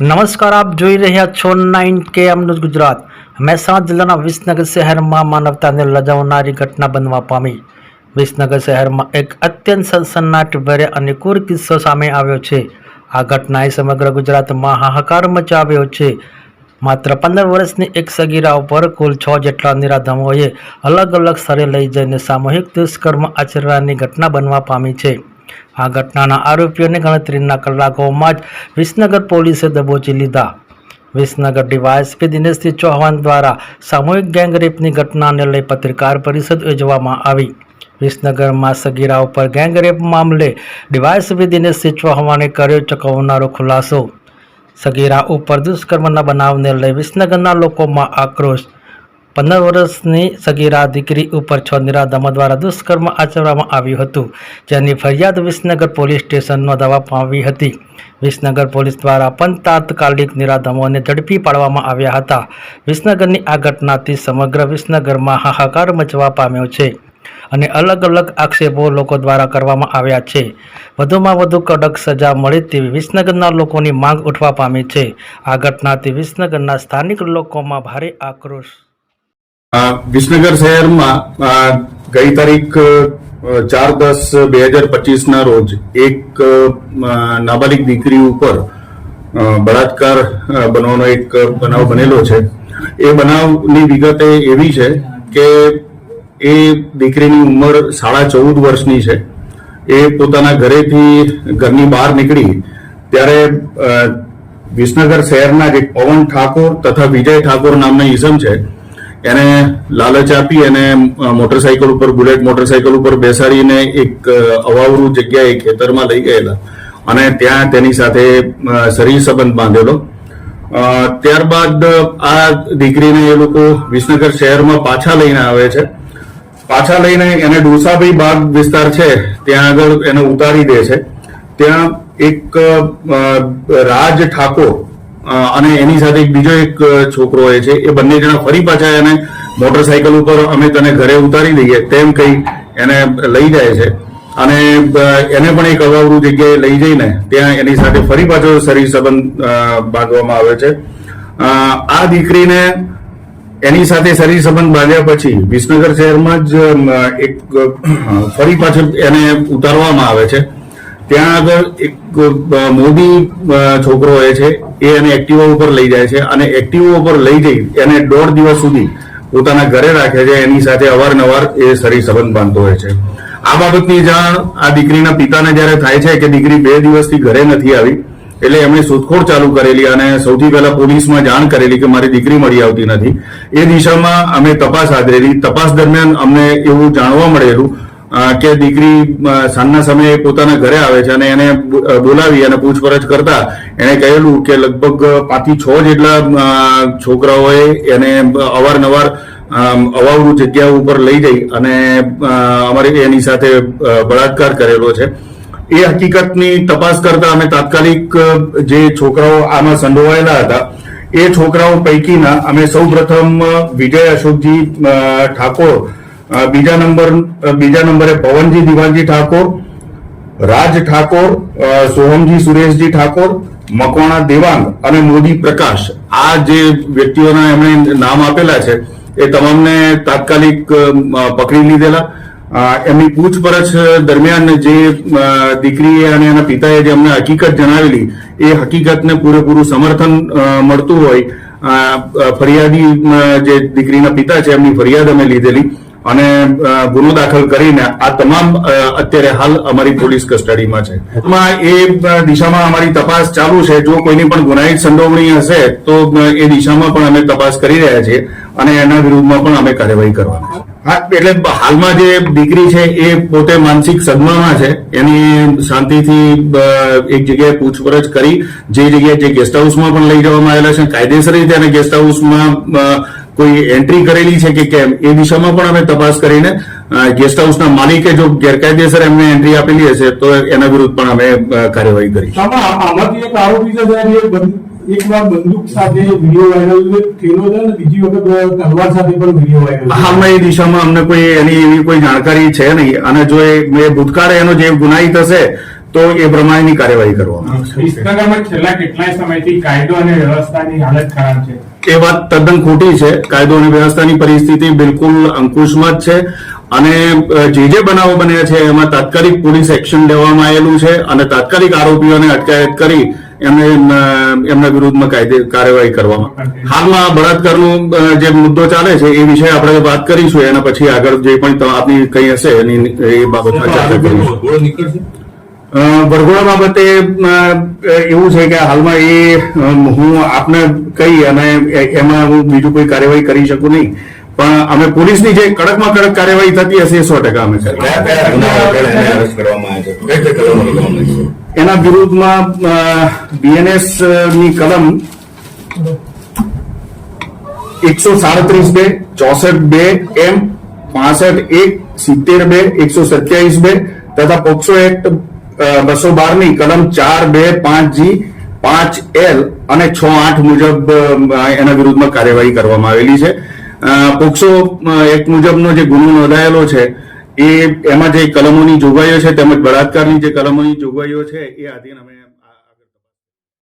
નમસ્કાર, આપ જોઈ રહ્યા છો નાઇન કે ન્યૂઝ ગુજરાત. મહેસાણા જિલ્લાના વિસનગર શહેરમાં માનવતાને લજાવનારી ઘટના બનવા પામી. વિસનગર શહેરમાં એક અત્યંત સનસનાટભર્ય અને કુર કિસ્સો સામે આવ્યો છે. આ ઘટનાએ સમગ્ર ગુજરાતમાં હાહાકાર મચાવ્યો છે. માત્ર પંદર વર્ષની એક સગીરા ઉપર કુલ છ જેટલા નિરાધમોએ અલગ અલગ સ્થળે લઈ જઈને સામૂહિક દુષ્કર્મ આચરવાની ઘટના બનવા પામી છે. આ ઘટનાના આરોપીઓને ગણતરીના કલાકોમાં જ વિસનગર પોલીસે દબોચી લીધા. વિસનગર ડીવાયએસપી દિનેશસિંહ ચૌહાણ દ્વારા સામૂહિક ગેંગરેપની ઘટનાને લઈ પત્રકાર પરિષદ યોજવામાં આવી. વિસનગરમાં સગીરા ઉપર ગેંગરેપ મામલે ડીવાયએસપી દિનેશસિંહ ચૌહાણે કર્યો ચકવનારો ખુલાસો. સગીરા ઉપર દુષ્કર્મના બનાવને લઈ વિસનગરના લોકોમાં આક્રોશ પંદર વર્ષની સગીરા દીકરી ઉપર છ નિરાધમો દ્વારા દુષ્કર્મ આચરવામાં આવ્યું હતું, જેની ફરિયાદ વિસનગર પોલીસ સ્ટેશન દવા આવી હતી. વિસનગર પોલીસ દ્વારા પણ તાત્કાલિક નિરાધમોને ઝડપી પાડવામાં આવ્યા હતા. વિસનગરની આ ઘટનાથી સમગ્ર વિસનગરમાં હાહાકાર મચવા પામ્યો છે અને અલગ અલગ આક્ષેપો લોકો દ્વારા કરવામાં આવ્યા છે. વધુમાં વધુ કડક સજા મળે તેવી વિસનગરના લોકોની માંગ ઉઠવા પામી છે. આ ઘટનાથી વિસનગરના સ્થાનિક લોકોમાં ભારે આક્રોશ વિસનગર શહેરમાં ગઈ તારીખ ચાર દસ બે હજાર પચીસના રોજ એક નાબાલિક દીકરી ઉપર બળાત્કાર બનવાનો એક બનાવ બનેલો છે. એ બનાવની વિગત એવી છે કે એ દીકરીની ઉંમર સાડા ચૌદ વર્ષની છે. એ પોતાના ઘરેથી ઘરની બહાર નીકળી ત્યારે વિસનગર શહેરના જે પવન ઠાકોર તથા વિજય ઠાકોર નામના ઈસમ છે એને લાલચ આપી અને મોટરસાયકલ ઉપર, બુલેટ મોટરસાયકલ ઉપર બેસાડીને એક અવાવરું જગ્યાએ ખેતરમાં લઈ ગયેલા. અને ત્યાં તેની સાથે શરીર સંબંધ બાંધેલો. ત્યારબાદ, આ દીકરીને એ લોકો વિસનગર શહેરમાં પાછા લઈને આવે છે. પાછા લઈને એને ડોસાભાઈ બાગ વિસ્તાર છે, ત્યાં આગળ એને ઉતારી દે છે. ત્યાં એક રાજ ઠાકોર અને એની સાથે એક બીજો એક છોકરો હોય છે, એ બંને જણા ફરી પાછા એને મોટરસાયકલ ઉપર અમે તને ઘરે ઉતારી દઈએ તેમ કહી એને લઈ જાય છે. અને એને પણ એક અગાઉ જગ્યાએ લઈ જઈને ત્યાં એની સાથે ફરી પાછો શરીર સંબંધ બાંધવામાં આવે છે. આ દીકરીને એની સાથે શરીર સંબંધ બાંધ્યા પછી વિસનગર શહેરમાં જ એક ફરી પાછળ એને ઉતારવામાં આવે છે. ત્યાં આગળ એક મોદી છોકરો હોય છે, એ એને એક્ટિવા ઉપર લઈ જાય છે અને એક્ટિવા ઉપર લઈ જઈ એને દોઢ દિવસ સુધી પોતાના ઘરે રાખે છે, એની સાથે અવારનવાર એ શરીર સંબંધ બાંધતો હોય છે. આ બાબતની જાણ આ દીકરીના પિતાને જ્યારે થાય છે કે દીકરી બે દિવસથી ઘરે નથી આવી, એટલે એમણે શોધખોળ ચાલુ કરેલી અને સૌથી પહેલા પોલીસમાં જાણ કરેલી કે મારી દીકરી મળી આવતી નથી. એ દિશામાં અમે તપાસ આદરેલી. તપાસ દરમિયાન અમને એવું જાણવા મળેલું કે દીકરી સાંજના સમયે પોતાના ઘરે આવે છે અને એને બોલાવી અને પૂછપરછ કરતા એને કહેલું કે લગભગ પાંચથી છ જેટલા છોકરાઓએ એને અવારનવાર અવાવરું જગ્યા ઉપર લઈ જઈ અને અમારે એની સાથે બળાત્કાર કરેલો છે. એ હકીકતની તપાસ કરતા અમે તાત્કાલિક જે છોકરાઓ આમાં સંડોવાયેલા હતા, એ છોકરાઓ પૈકીના અમે સૌ પ્રથમ વિજય અશોકજી ઠાકોર બીજા નંબર બીજા નંબરે પવનજી દિવાનજી ઠાકોર, રાજ ઠાકોર સોહમજી સુરેશજી ઠાકોર, મકવાણા દેવાંગ અને મોદી પ્રકાશ. આ જે વ્યક્તિઓના એમણે નામ આપેલા છે, એ તમામને તાત્કાલિક પકડી લીધેલા. એમની પૂછપરછ દરમિયાન જે દીકરીએ અને એના પિતાએ જે અમને હકીકત જણાવેલી, એ હકીકતને પૂરેપૂરું સમર્થન મળતું હોય ફરિયાદી જે દીકરીના પિતા છે, એમની ફરિયાદ અમે લીધેલી. અને ગુનો દાખલ કરીને આ તમામ અત્યારે હાલ અમારી પોલીસ કસ્ટડીમાં છે. એ દિશામાં અમારી તપાસ ચાલુ છે. જો કોઈની પણ ગુનાહિત સંડોવણી હશે, તો એ દિશામાં પણ અમે તપાસ કરી રહ્યા છીએ અને એના વિરુદ્ધમાં પણ અમે કાર્યવાહી કરવાના હા, એટલે હાલમાં જે દીકરી છે, એ પોતે માનસિક સદમામાં છે. એની શાંતિથી એક જગ્યાએ પૂછપરછ કરી, જે જગ્યાએ જે ગેસ્ટ હાઉસમાં પણ લઈ જવામાં આવેલા છે, કાયદેસર રીતે અને ગેસ્ટ હાઉસમાં કોઈ એન્ટ્રી કરેલી છે કે કેમ? એ દિશામાં પણ અમે તપાસ કરીને ગેસ્ટ હાઉસના માલિકે જો ગેરકાયદેસર એમને એન્ટ્રી આપેલી હશે તો એના વિરુદ્ધ પણ અમે કાર્યવાહી કરી આમાંથી એક આરોપી છે સાહેબ એ બંદ- એક વાર બંદૂક સાથે વીડિયો વાયરલ થયેલો છે અને બીજી વખત તલવાર સાથે પણ વીડિયો વાયરલ હાલમાં એ દિશામાં અમને કોઈ એની એવી કોઈ જાણકારી છે નહીં. અને જો એ એ ભૂતકાળે એનો જે ગુનાહિત હશે તો એ પ્રમાણેની કાર્યવાહી કરવામાં વિસનગરમાં છેલ્લા કેટલાય સમયથી કાયદો અને વ્યવસ્થાની હાલત ખરાબ છે. એ વાત તદ્દન ખોટી છે. કાયદો અને વ્યવસ્થાની પરિસ્થિતિ બિલકુલ અંકુશમાં જ છે અને જે જે બનાવો બન્યા છે એમાં તાત્કાલિક પોલીસ એક્શન લેવામાં આવેલું છે અને તાત્કાલિક આરોપીઓને અટકાયત કરી એમને એમના વિરુદ્ધમાં કાયદે કાર્યવાહી કરવામાં હાલમાં બળાત્કારનો જે મુદ્દો ચાલે છે એ વિશે આપણે વાત કરીશું. એના પછી આગળ જે પણ આપની કઈ હશે એની એ બાબતમાં ચર્ચા કરીશું. વરઘોડા બાબતે એવું છે કે હાલમાં એ હું આપને કહી અને એમાં હું બીજું કોઈ કાર્યવાહી કરી શકું નહીં. પણ અમે પોલીસની જે કડકમાં કડક કાર્યવાહી થતી હશે એ સો ટકા અમે એના વિરુદ્ધમાં બીએનએસની કલમ એકસો સાડત્રીસ બે ચોસઠ બે એમ પાસઠ એક સિત્તેર બે એકસો સત્યાવીસ બે તથા પોક્સો એક્ટ બસો બારની કલમ ચાર, બે, પાંચ, જી, પાંચ, એલ અને છ, આઠ મુજબ એના વિરુદ્ધમાં કાર્યવાહી કરવામાં આવેલી છે. પોક્સો એક મુજબનો જે ગુનો નોંધાયેલો છે, એ એમાં જે કલમોની જોગવાઈઓ છે તેમજ બળાત્કારની જે કલમોની જોગવાઈઓ છે, એ આધીન અમે